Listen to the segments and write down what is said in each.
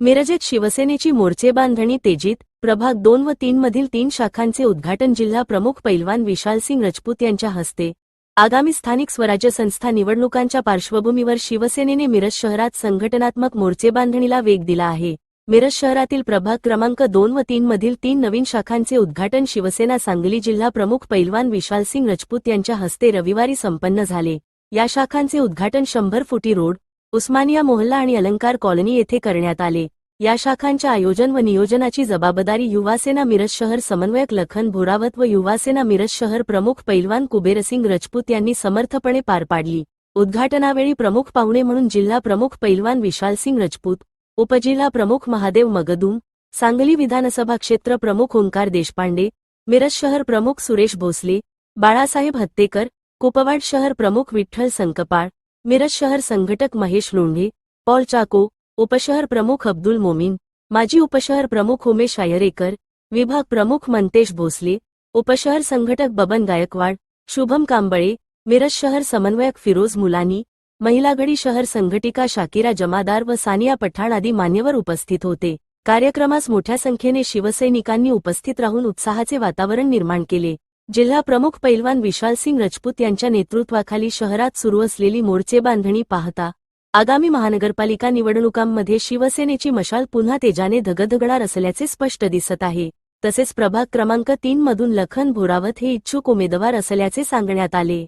मिरजेत शिवसेनेची मोर्चे बांधणी तेजीत प्रभाग दोन व तीन मधील तीन शाखांचे उद्घाटन जिल्हा प्रमुख पैलवान विशालसिंग रजपूत यांच्या हस्ते. आगामी स्थानिक स्वराज्य संस्था निवडणुकांच्या पार्श्वभूमीवर शिवसेनेने मिरज शहरात संघटनात्मक मोर्चे बांधणीला वेग दिला आहे. मिरज शहरातील प्रभाग क्रमांक दोन व तीन मधील तीन नवीन शाखांचे उद्घाटन शिवसेना सांगली जिल्हा प्रमुख पैलवान विशालसिंग रजपूत यांच्या हस्ते रविवारी संपन्न झाले. या शाखांचे उद्घाटन शंभर फुटी रोड उस्मानिया मोहल्ला आणि अलंकार कॉलनी येथे करण्यात आले. या शाखांच्या आयोजन व नियोजनाची जबाबदारी युवासेना मिरज शहर समन्वयक लखन भोरावत व युवासेना मिरज शहर प्रमुख पैलवान कुबेरसिंग रजपूत यांनी समर्थपणे पार पाडली. उद्घाटनावेळी प्रमुख पाहुणे म्हणून जिल्हा प्रमुख पैलवान विशालसिंग रजपूत उपजिल्हा प्रमुख महादेव मगदूम सांगली विधानसभा क्षेत्र प्रमुख ओंकार देशपांडे मिरज शहर प्रमुख सुरेश भोसले बाळासाहेब हत्तेकर कुपवाड शहर प्रमुख विठ्ठल संकपाळ मिरज शहर संघटक महेश लोंढे पॉल चाको उपशहर प्रमुख अब्दुल मोमीन माजी उपशहर प्रमुख उमेश आयरेकर विभाग प्रमुख मंतेश भोसले उपशहर संघटक बबन गायकवाड शुभम कांबळे मिरज शहर समन्वयक फिरोज मुलानी महिलागडी शहर संघटिका शाकिरा जमादार व सानिया पठाण आदी मान्यवर उपस्थित होते. कार्यक्रमास मोठ्या संख्येने शिवसैनिकांनी उपस्थित राहून उत्साहाचे वातावरण निर्माण केले. जिल्हा प्रमुख पैलवान विशालसिंग रजपूत यांच्या नेतृत्वाखाली शहरात सुरू असलेली मोर्चे बांधणी पाहता आगामी महानगरपालिका निवडणुकांमध्ये शिवसेनेची मशाल पुन्हा तेजाने धगधगणार असल्याचे स्पष्ट दिसत आहे. तसेच प्रभाग क्रमांक तीन मधून लखन भोरावत हे इच्छुक उमेदवार असल्याचे सांगण्यात आले.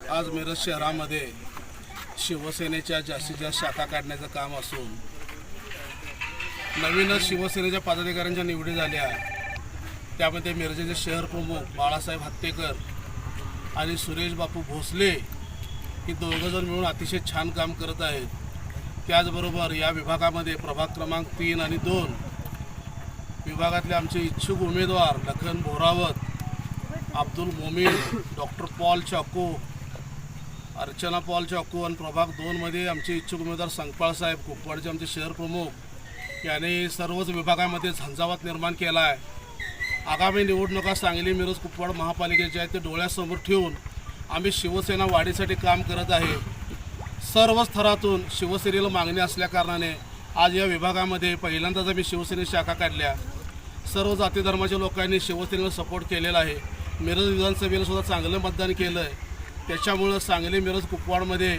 आज मिरज शहरामध्ये शिवसेनेच्या जास्तीत जास्त शाखा काढण्याचं काम असून नवीनच शिवसेनेच्या पदाधिकाऱ्यांच्या निवडी झाल्या. त्यामध्ये मिरजेचे शहर प्रमुख बाळासाहेब हत्तेकर आणि सुरेश बापू भोसले ही दोघंजण मिळून अतिशय छान काम करत आहेत. त्याचबरोबर या विभागामध्ये प्रभाग क्रमांक तीन आणि दोन विभागातले आमचे इच्छुक उमेदवार लखन भोरावत अब्दुल मोमीन डॉक्टर पॉल चाको अर्चना पॉल चाकू आणि प्रभाग दोनमध्ये आमचे इच्छुक उमेदवार संकपाळसाहेब कुपवाडचे आमचे शहर प्रमुख याने सर्वच विभागामध्ये झंझावात निर्माण केला आहे. आगामी निवडणुका सांगली मिरज कुपवाड महापालिकेच्या आहेत ते डोळ्यासमोर ठेवून आम्ही शिवसेना वाढीसाठी काम करत आहे. सर्व स्तरातून शिवसेनेला मागणी असल्याकारणाने आज या विभागामध्ये पहिल्यांदाच आम्ही शिवसेने शाखा काढल्या. सर्व जाती धर्माच्या लोकांनी शिवसेनेला सपोर्ट केलेला आहे. मिरज विधानसभेला सुद्धा चांगलं मतदान केलं आहे त्याच्यामुळं सांगली मिरज कुपवाडमध्ये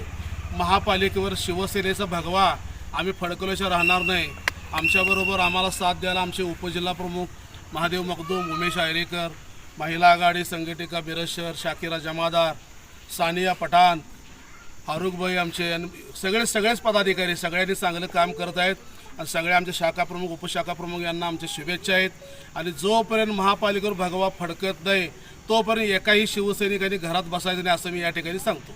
महापालिकेवर शिवसेनेचा भगवा आम्ही फडकवल्याशिवाय राहणार नाही. आमच्याबरोबर आम्हाला साथ द्यायला आमचे उपजिल्हा प्रमुख महादेव मखदूम उमेश आयरेकर महिला आघाडी संघटिका बिरशर शाकिरा जमादार सानिया पठाण फारुखभाई आमचे सगळे सगळेच पदाधिकारी सगळ्यांनी चांगलं काम करत आहेत. आणि सगळे आमचे शाखाप्रमुख उपशाखाप्रमुख यांना आमच्या शुभेच्छा आहेत. आणि जोपर्यंत महापालिकेवर भगवा फडकत नाही तोपर्यंत एकाही शिवसैनिकांनी घरात बसायचं नाही असं मी या ठिकाणी सांगतो.